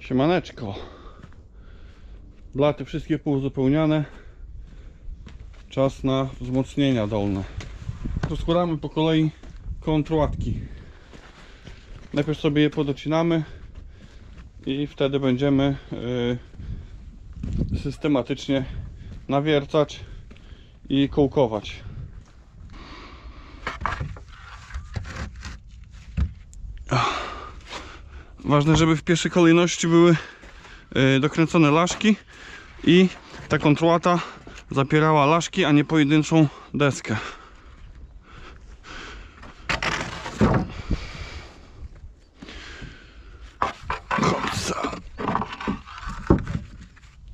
Siemaneczko. Blaty wszystkie pouzupełniane. Czas na wzmocnienia dolne. Rozkładamy po kolei kontrłatki. Najpierw sobie je podocinamy i wtedy będziemy y, systematycznie nawiercać i kołkować. Ważne, żeby w pierwszej kolejności były y, dokręcone laszki i ta kontrolata zapierała laszki, a nie pojedynczą deskę.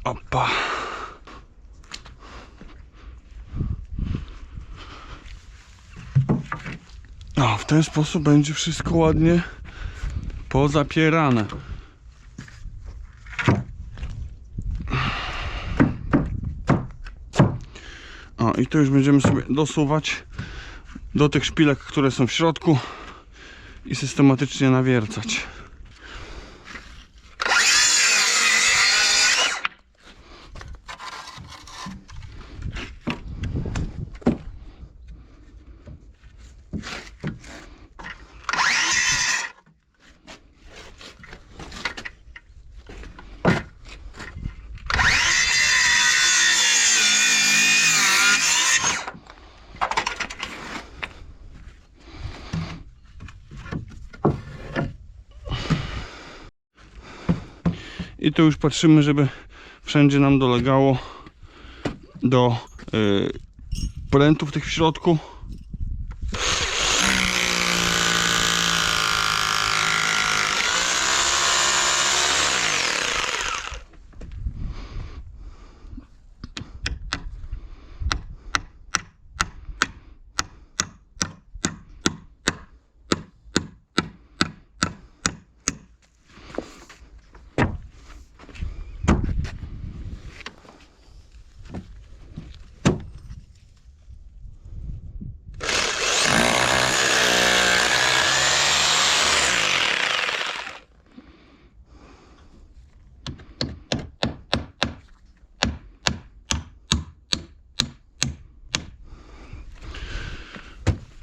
Opa. O, w ten sposób będzie wszystko ładnie pozapierane. O, i to już będziemy sobie dosuwać do tych szpilek, które są w środku i systematycznie nawiercać. I tu już patrzymy, żeby wszędzie nam dolegało do y, prętów tych w środku.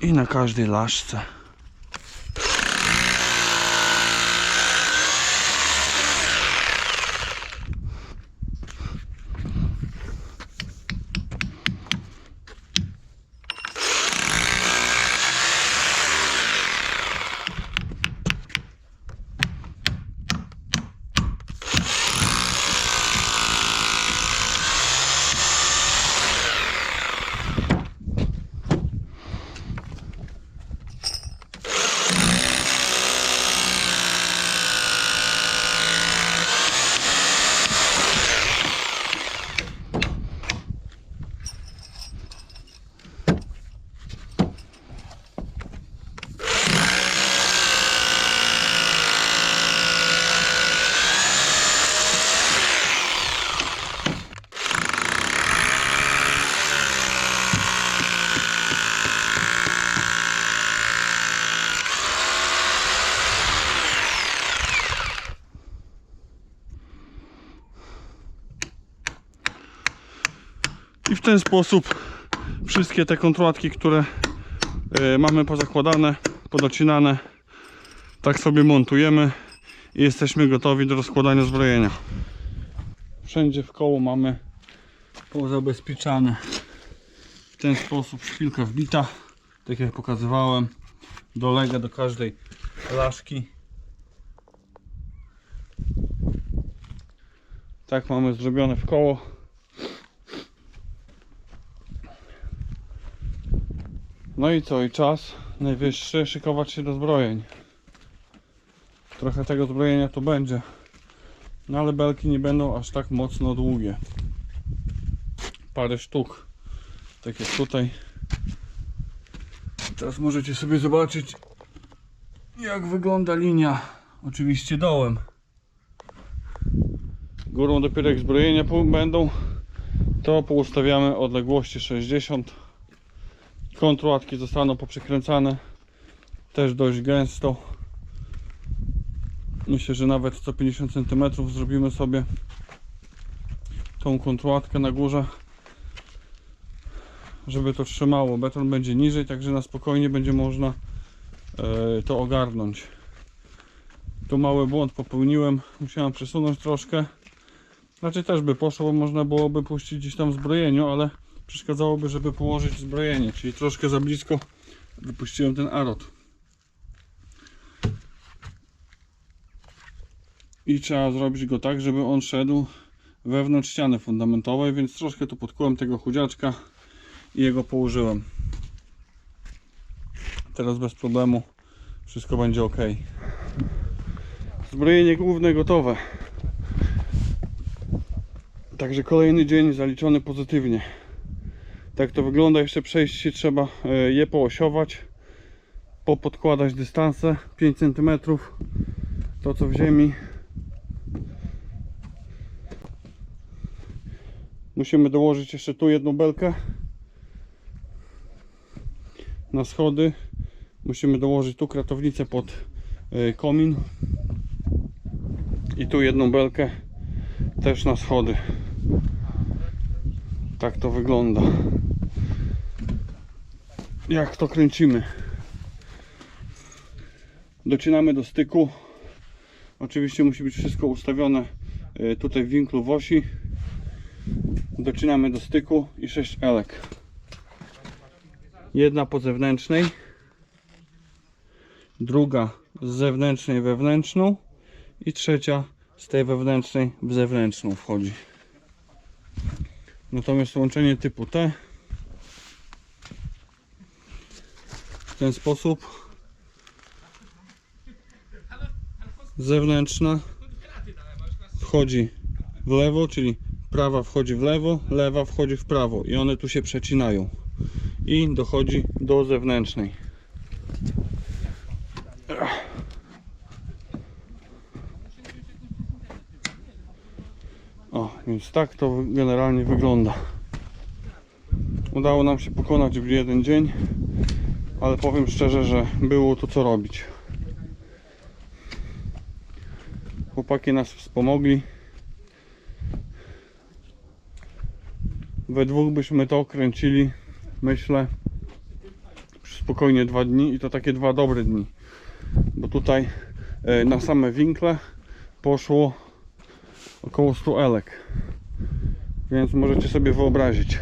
I na każdej laszce. Ten sposób wszystkie te kontrolatki, które e, mamy pozakładane, podocinane, tak sobie montujemy i jesteśmy gotowi do rozkładania zbrojenia. Wszędzie w koło mamy pozabezpieczane w ten sposób szpilka wbita, tak jak pokazywałem, dolega do każdej laszki. Tak mamy zrobione w koło. No i co? I czas najwyższy szykować się do zbrojeń. Trochę tego zbrojenia to będzie. No ale belki nie będą aż tak mocno długie. Parę sztuk. Tak jak tutaj. Teraz możecie sobie zobaczyć jak wygląda linia. Oczywiście dołem. Górą dopiero jak zbrojenia będą to poustawiamy odległości 60 Kontrolatki zostaną poprzekręcane też dość gęsto. Myślę, że nawet 150 cm zrobimy sobie tą kontrłatkę na górze, żeby to trzymało. Beton będzie niżej, także na spokojnie będzie można e, to ogarnąć. Tu mały błąd popełniłem, musiałem przesunąć troszkę. Znaczy też by poszło, można byłoby puścić gdzieś tam w zbrojeniu, ale przeszkadzałoby, żeby położyć zbrojenie, czyli troszkę za blisko wypuściłem ten arot. I trzeba zrobić go tak, żeby on szedł wewnątrz ściany fundamentowej, więc troszkę tu podkułem tego chudziaczka i jego położyłem. Teraz bez problemu wszystko będzie ok. Zbrojenie główne gotowe. Także kolejny dzień zaliczony pozytywnie. Tak to wygląda. Jeszcze przejść trzeba e, je poosiować, popodkładać dystanse 5 cm. To co w ziemi. Musimy dołożyć jeszcze tu jedną belkę na schody. Musimy dołożyć tu kratownicę pod e, komin i tu jedną belkę też na schody. Tak to wygląda. Jak to kręcimy? Docinamy do styku. Oczywiście musi być wszystko ustawione y, tutaj w winklu w osi. Docinamy do styku i 6 elek. Jedna po zewnętrznej, druga z zewnętrznej wewnętrzną i trzecia z tej wewnętrznej w zewnętrzną wchodzi. Natomiast łączenie typu T w ten sposób zewnętrzna wchodzi w lewo, czyli prawa wchodzi w lewo, lewa wchodzi w prawo i one tu się przecinają i dochodzi do zewnętrznej. O, więc tak to generalnie wygląda. Udało nam się pokonać w jeden dzień, ale powiem szczerze, że było tu co robić. Chłopaki nas wspomogli. We dwóch byśmy to kręcili, myślę, spokojnie dwa dni i to takie dwa dobre dni. Bo tutaj e, na same winkle poszło około 100 elek. Więc możecie sobie wyobrazić.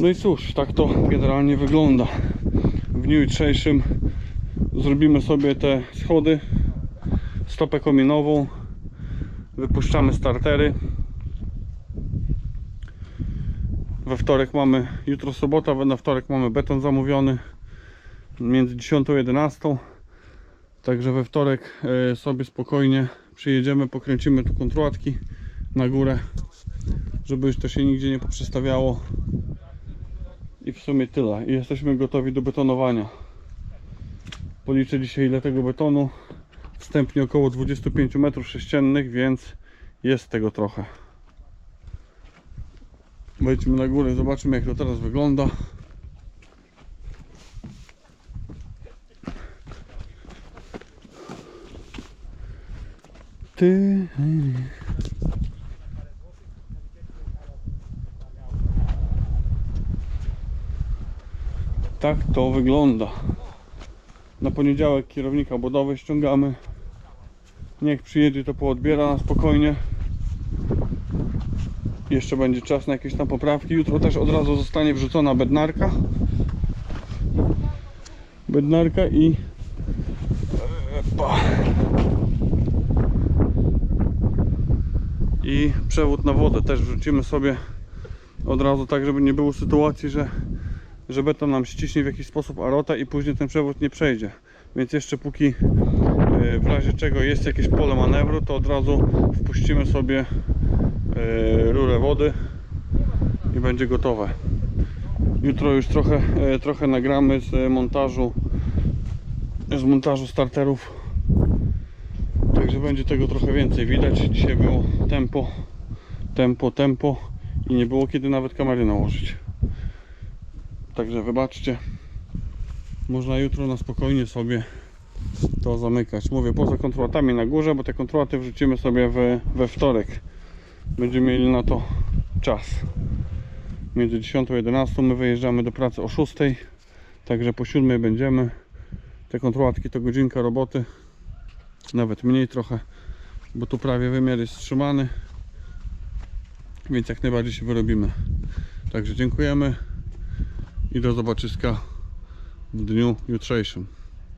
No i cóż, tak to generalnie wygląda. W dniu jutrzejszym zrobimy sobie te schody, stopę kominową, wypuszczamy startery. We wtorek mamy, jutro sobota, na wtorek mamy beton zamówiony między 10 a 11. Także we wtorek e, sobie spokojnie przyjedziemy, pokręcimy tu kontrolatki na górę, żeby już to się nigdzie nie poprzestawiało. I w sumie tyle. I jesteśmy gotowi do betonowania. Policzę dzisiaj ile tego betonu. Wstępnie około 25 m3, więc jest tego trochę. Wejdźmy na górę, zobaczymy jak to teraz wygląda. Ty. Tak to wygląda. Na poniedziałek kierownika budowy ściągamy. Niech przyjedzie to poodbiera na spokojnie. Jeszcze będzie czas na jakieś tam poprawki. Jutro też od razu zostanie wrzucona bednarka. Bednarka i Epa. I przewód na wodę też wrzucimy sobie od razu tak, żeby nie było sytuacji, że, że beton nam ściśnie w jakiś sposób arota i później ten przewód nie przejdzie. Więc jeszcze póki e, w razie czego jest jakieś pole manewru, to od razu wpuścimy sobie e, rurę wody i będzie gotowe. Jutro już trochę, e, trochę nagramy z montażu z montażu starterów Także będzie tego trochę więcej widać. Dzisiaj było tempo, tempo, tempo i nie było kiedy nawet kamery nałożyć. Także wybaczcie. Można jutro na spokojnie sobie to zamykać. Mówię poza kontrolatami na górze, bo te kontrolaty wrzucimy sobie we, we wtorek. Będziemy mieli na to czas. Między 10 a 11 my wyjeżdżamy do pracy o 6. Także po 7 będziemy. Te kontrolatki to godzinka roboty. Nawet mniej trochę, bo tu prawie wymiar jest trzymany. Więc jak najbardziej się wyrobimy. Także dziękujemy i do zobaczyska w dniu jutrzejszym.